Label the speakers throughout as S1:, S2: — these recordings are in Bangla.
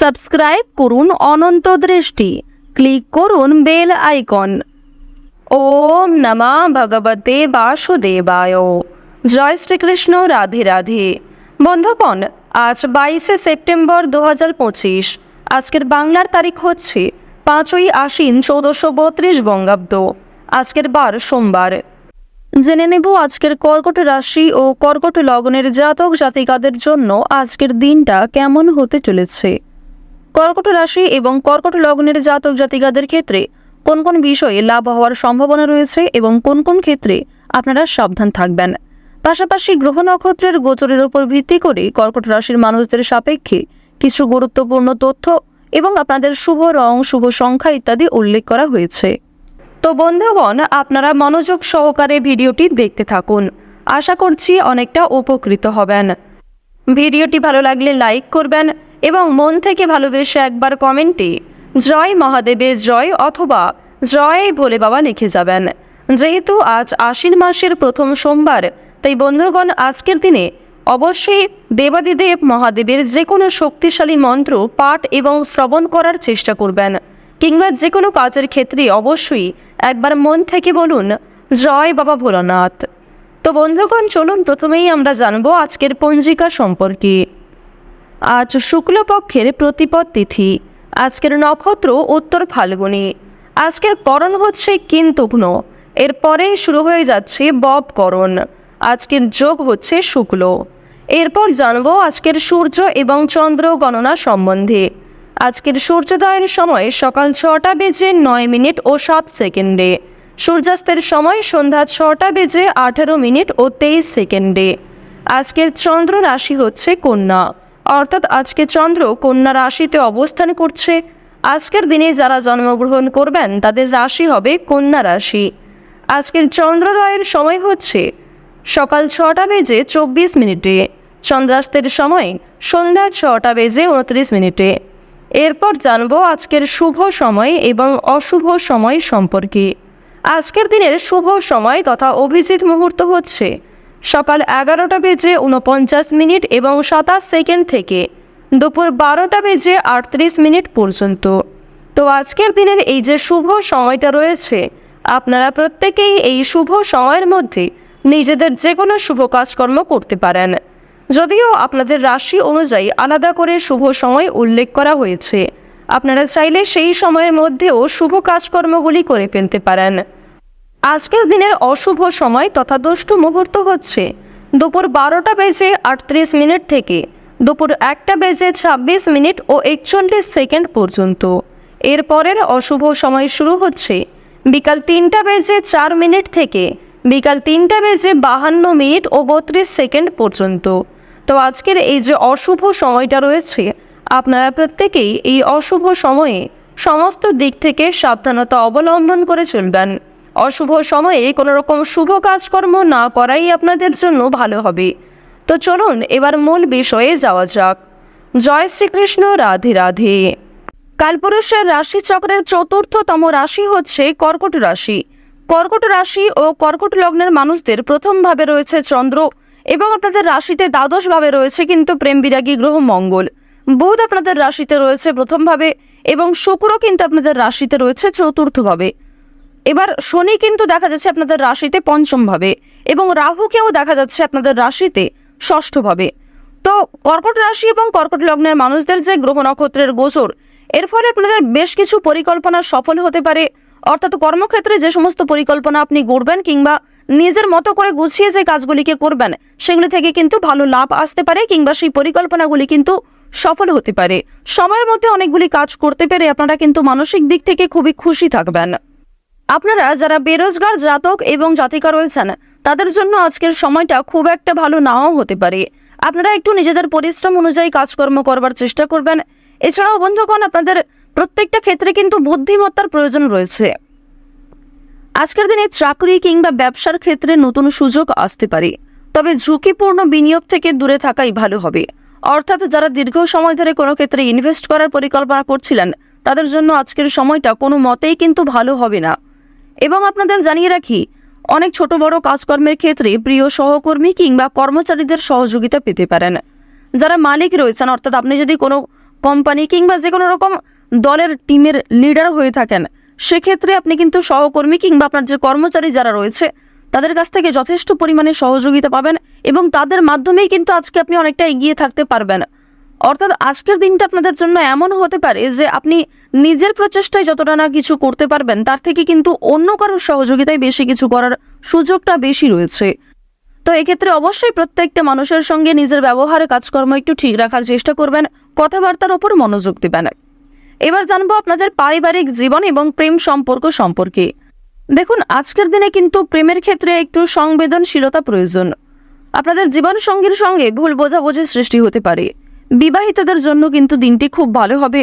S1: সাবস্ক্রাইব করুন অনন্ত দৃষ্টি। ক্লিক করুন বেল আইকন। ওম নমা ভগবতে বাসুদেবায়। জয় শ্রীকৃষ্ণ, রাধে রাধে। বন্ধুগণ, আজ বাইশে সেপ্টেম্বর দু পঁচিশ। আজকের বাংলার তারিখ হচ্ছে পাঁচই আশ্বিন চৌদ্দশো বত্রিশ বঙ্গাব্দ। আজকের বার সোমবার। জেনে নেব আজকের কর্কট রাশি ও কর্কট লগ্নের জাতক জাতিকাদের জন্য আজকের দিনটা কেমন হতে চলেছে। কর্কট রাশি এবং কর্কট লগ্নের জাতক জাতিকাদের ক্ষেত্রে কোন কোন বিষয়ে লাভ হওয়ার সম্ভাবনা রয়েছে এবং কোন কোন ক্ষেত্রে আপনারা সাবধান থাকবেন। পাশাপাশি গ্রহ নক্ষত্রের গোচরের উপর ভিত্তি করে কর্কট রাশির মানুষদের সাপেক্ষে কিছু গুরুত্বপূর্ণ তথ্য এবং আপনাদের শুভ রং, শুভ সংখ্যা ইত্যাদি উল্লেখ করা হয়েছে। তো বন্ধুগণ, আপনারা মনোযোগ সহকারে ভিডিওটি দেখতে থাকুন। আশা করছি অনেকটা উপকৃত হবেন। ভিডিওটি ভালো লাগলে লাইক করবেন এবং মন থেকে ভালোবেসে একবার কমেন্টে, জয় মহাদেবের জয় অথবা জয় ভোলে বাবা লিখে যাবেন। যেহেতু আজ আশ্বিন মাসের প্রথম সোমবার, তাই বন্ধুগণ, আজকের দিনে অবশ্যই দেবাদিদেব মহাদেবের যে কোনো শক্তিশালী মন্ত্র, পাঠ এবং শ্রবণ করার চেষ্টা করবেন। কিংবা যে কোনো কাজের ক্ষেত্রে অবশ্যই একবার মন থেকে বলুন, জয় বাবা ভোলানাথ। তো বন্ধুগণ, চলুন প্রথমেই আমরা জানব আজকের পঞ্জিকা সম্পর্কে। আজ শুক্লপক্ষের প্রতিপদ তিথি। আজকের নক্ষত্র উত্তর ফাল্গুনি। আজকের করণ হচ্ছে কিন্তুঘ্ন এরপরেই শুরু হয়ে যাচ্ছে ববকরণ আজকের যোগ হচ্ছে শুক্ল। এরপর জানব আজকের সূর্য এবং চন্দ্র গণনা সম্বন্ধে। আজকের সূর্যোদয়ের সময় সকাল ছটা বেজে নয় মিনিট ও সাত সেকেন্ডে। সূর্যাস্তের সময় সন্ধ্যা ছটা বেজে আঠারো মিনিট ও তেইশ সেকেন্ডে। আজকের চন্দ্র রাশি হচ্ছে কন্যা। অর্থাৎ আজকে চন্দ্র কন্যা রাশিতে অবস্থান করছে। আজকের দিনে যারা জন্মগ্রহণ করবেন, তাদের রাশি হবে কন্যা রাশি। আজকের চন্দ্রোদয়ের সময় হচ্ছে সকাল ছটা বেজে চব্বিশ মিনিটে, চন্দ্রাস্তের সময় সন্ধ্যা ছটা বেজে উনত্রিশ মিনিটে। এরপর জানব আজকের শুভ সময় এবং অশুভ সময় সম্পর্কে। আজকের দিনের শুভ সময় তথা অভিজিৎ মুহূর্ত হচ্ছে সকাল এগারোটা বেজে উনপঞ্চাশ মিনিট এবং সাতাশ সেকেন্ড থেকে দুপুর বারোটা বেজে আটত্রিশ মিনিট পর্যন্ত। তো আজকের দিনের এই যে শুভ সময়টা রয়েছে, আপনারা প্রত্যেকেই এই শুভ সময়ের মধ্যে নিজেদের যে কোনো শুভ কাজকর্ম করতে পারেন। যদিও আপনাদের রাশি অনুযায়ী আলাদা করে শুভ সময় উল্লেখ করা হয়েছে, আপনারা চাইলে সেই সময়ের মধ্যেও শুভ কাজকর্মগুলি করে ফেলতে পারেন। আজকের দিনের অশুভ সময় তথা দুষ্টু মুহূর্ত হচ্ছে। দুপুর বারোটা বেজে আটত্রিশ মিনিট থেকে দুপুর একটা বেজে ছাব্বিশ মিনিট ও একচল্লিশ সেকেন্ড পর্যন্ত। এরপরের অশুভ সময় শুরু হচ্ছে বিকাল তিনটা বেজে চার মিনিট থেকে বিকাল তিনটা বেজে বাহান্ন মিনিট ও বত্রিশ সেকেন্ড পর্যন্ত। তো আজকের এই যে অশুভ সময়টা রয়েছে, আপনারা প্রত্যেকেই এই অশুভ সময়ে সমস্ত দিক থেকে সাবধানতা অবলম্বন করে চলবেন। অশুভ সময়ে কোনো রকম শুভ কাজকর্ম না করাই আপনাদের জন্য ভালো হবে। তো চলুন এবার মূল বিষয়ে যাওয়া যাক। জয় শ্রীকৃষ্ণ, রাধে রাধে। কালপুরুষের রাশিচক্রের চতুর্থতম রাশি হচ্ছে কর্কট রাশি। কর্কট রাশি ও কর্কট লগ্নের মানুষদের প্রথম ভাবে রয়েছে চন্দ্র এবং আপনাদের রাশিতে দ্বাদশ ভাবে রয়েছে কিন্তু প্রেম বিরাগী গ্রহ মঙ্গল। বুধ আপনাদের রাশিতে রয়েছে প্রথমভাবে এবং শুক্র কিন্তু আপনাদের রাশিতে রয়েছে চতুর্থভাবে। এবার শনি কিন্তু দেখা যাচ্ছে আপনাদের রাশিতে পঞ্চমভাবে এবং রাহুকেও দেখা যাচ্ছে আপনাদের রাশিতে ষষ্ঠভাবে। তো কর্কট রাশি এবং কর্কট লগ্নের মানুষদের যে গ্রহ নক্ষত্রের গোচর, এর ফলে আপনাদের বেশ কিছু পরিকল্পনা সফল হতে পারে। অর্থাৎ কর্মক্ষেত্রে যে সমস্ত পরিকল্পনা আপনি গড়বেন কিংবা নিজের মতো করে গুছিয়ে যে কাজগুলিকে করবেন, সেগুলি থেকে কিন্তু ভালো লাভ আসতে পারে কিংবা সেই পরিকল্পনাগুলি কিন্তু সফল হতে পারে। সময়ের মধ্যে অনেকগুলি কাজ করতে পেরে আপনারা কিন্তু মানসিক দিক থেকে খুবই খুশি থাকবেন। আপনারা যারা বেরোজগার, জাতক এবং জাতিকা রয়েছেন, তাদের জন্য আজকের সময়টা খুব একটা ভালো নাও হতে পারে। আপনারা একটু নিজেদের পরিশ্রম অনুযায়ী কাজকর্ম করবার চেষ্টা করবেন। এছাড়াও বন্ধুগণ, আপনাদের প্রত্যেকটা ক্ষেত্রে কিন্তু বুদ্ধিমত্তার প্রয়োজন রয়েছে। আজকের দিনে চাকরি কিংবা ব্যবসার ক্ষেত্রে নতুন সুযোগ আসতে পারে। তবে ঝুঁকিপূর্ণ বিনিয়োগ থেকে দূরে থাকাই ভালো হবে। অর্থাৎ যারা দীর্ঘ সময় ধরে কোনো ক্ষেত্রে ইনভেস্ট করার পরিকল্পনা করছিলেন, তাদের জন্য আজকের সময়টা কোনো মতেই কিন্তু ভালো হবে না। এবং আপনাদের জানিয়ে রাখি, অনেক ছোট বড় কাজকর্মের ক্ষেত্রে প্রিয় সহকর্মী কিংবা কর্মচারীদের সহযোগিতা পেতে পারেন। যারা মালিক রয়েছেন, অর্থাৎ আপনি যদি কোনো কোম্পানি কিংবা যে কোনো রকম দলের টিমের লিডার হয়ে থাকেন, সেক্ষেত্রে আপনি কিন্তু সহকর্মী কিংবা আপনার যে কর্মচারী যারা রয়েছে, তাদের কাছ থেকে যথেষ্ট পরিমাণে সহযোগিতা পাবেন এবং তাদের মাধ্যমেই কিন্তু আজকে আপনি অনেকটা এগিয়ে থাকতে পারবেন। অর্থাৎ আজকের দিনটা আপনাদের জন্য এমন হতে পারে যে আপনি নিজের প্রচেষ্টায় যতটা না কিছু করতে পারবেন, তার থেকে কিন্তু অন্য কারোর সহযোগিতায় বেশি কিছু করার সুযোগটা বেশি রয়েছে। তো এক্ষেত্রে অবশ্যই প্রত্যেকটা মানুষের সঙ্গে নিজের ব্যবহার, কাজকর্ম একটু ঠিক রাখার চেষ্টা করবেন, কথাবার্তার ওপর মনোযোগ দেবেন। এবার জানব আপনাদের পারিবারিক জীবন এবং প্রেম সম্পর্ক সম্পর্কে। দেখুন, আজকের দিনে কিন্তু প্রেমের ক্ষেত্রে একটু সংবেদনশীলতা প্রয়োজন। আপনাদের জীবন সঙ্গীর সঙ্গে ভুল বোঝাবুঝির সৃষ্টি হতে পারে। বিবাহিতদের জন্য কিন্তু দিনটি খুব ভালো হবে।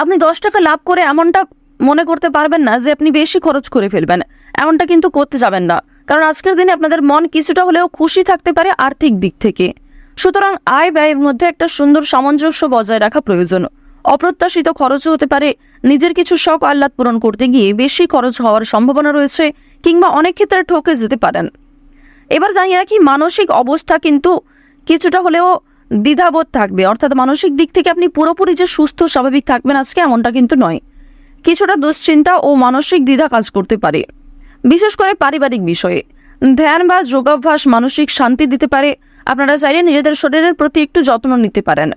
S1: আপনি দশ টাকা লাভ করে এমনটা মনে করতে পারবেন না যে আপনি বেশি খরচ করে ফেলবেন। এমনটা কিন্তু করতে যাবেন না। কারণ আজকের দিনে আপনাদের মন কিছুটা হলেও খুশি থাকতে পারে আর্থিক দিক থেকে। সুতরাং আয় ব্যয়ের মধ্যে একটা সুন্দর সামঞ্জস্য বজায় রাখা প্রয়োজন। অপ্রত্যাশিত খরচও হতে পারে। নিজের কিছু শখ আহ্লাদ পূরণ করতে গিয়ে বেশি খরচ হওয়ার সম্ভাবনা রয়েছে কিংবা অনেক ক্ষেত্রে ঠকে যেতে পারেন। এবার জানিয়ে রাখি, মানসিক অবস্থা কিন্তু কিছুটা হলেও দ্বিধাবোধ থাকবে। অর্থাৎ মানসিক দিক থেকে আপনি পুরোপুরি যে সুস্থ, স্বাভাবিক থাকবেন আজকে এমনটা কিন্তু নয়। কিছুটা দুশ্চিন্তা ও মানসিক দ্বিধা কাজ করতে পারে। বিশেষ করে পারিবারিক বিষয়ে। ধ্যান বা যোগাভ্যাস মানসিক শান্তি দিতে পারে। আপনারা চাইলে নিজেদের শরীরের প্রতি একটু যত্ন নিতে পারেন।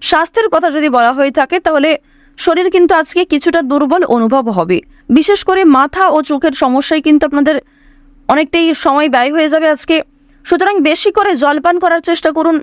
S1: স্বাস্থ্যের কথা যদি বলা হয়ে থাকে, তাহলে শরীর কিন্তু আজকে কিছুটা দুর্বল অনুভব হবে। বিশেষ করে মাথা ও চোখের সমস্যায় কিন্তু আপনাদের অনেকটাই সময় ব্যয় হয়ে যাবে আজকে। সুতরাং বেশি করে জলপান করার চেষ্টা করুন।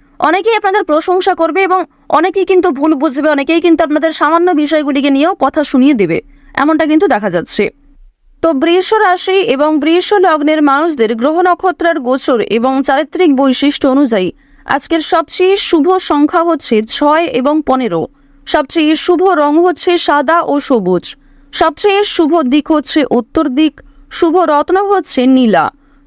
S1: অনেকেই আপনাদের প্রশংসা করবে এবং অনেকেই কিন্তু ভুল বুঝবে, অনেকেই কিন্তু আপনাদের সামান্য বিষয়গুলিকে নিয়েও কথা শুনিয়ে দেবে। এমনটা কিন্তু দেখা যাচ্ছে। তো বৃষ রাশি এবং বৃষ লগ্নের মানুষদের গ্রহ নক্ষত্রের গোচর এবং চারিত্রিক বৈশিষ্ট্য অনুযায়ী আজকের সবচেয়ে শুভ সংখ্যা হচ্ছে ছয় এবং পনেরো। সবচেয়ে শুভ রং হচ্ছে সাদা ও সবুজ। সবচেয়ে শুভ দিক হচ্ছে উত্তর দিক। শুভ রত্ন হচ্ছে নীলা।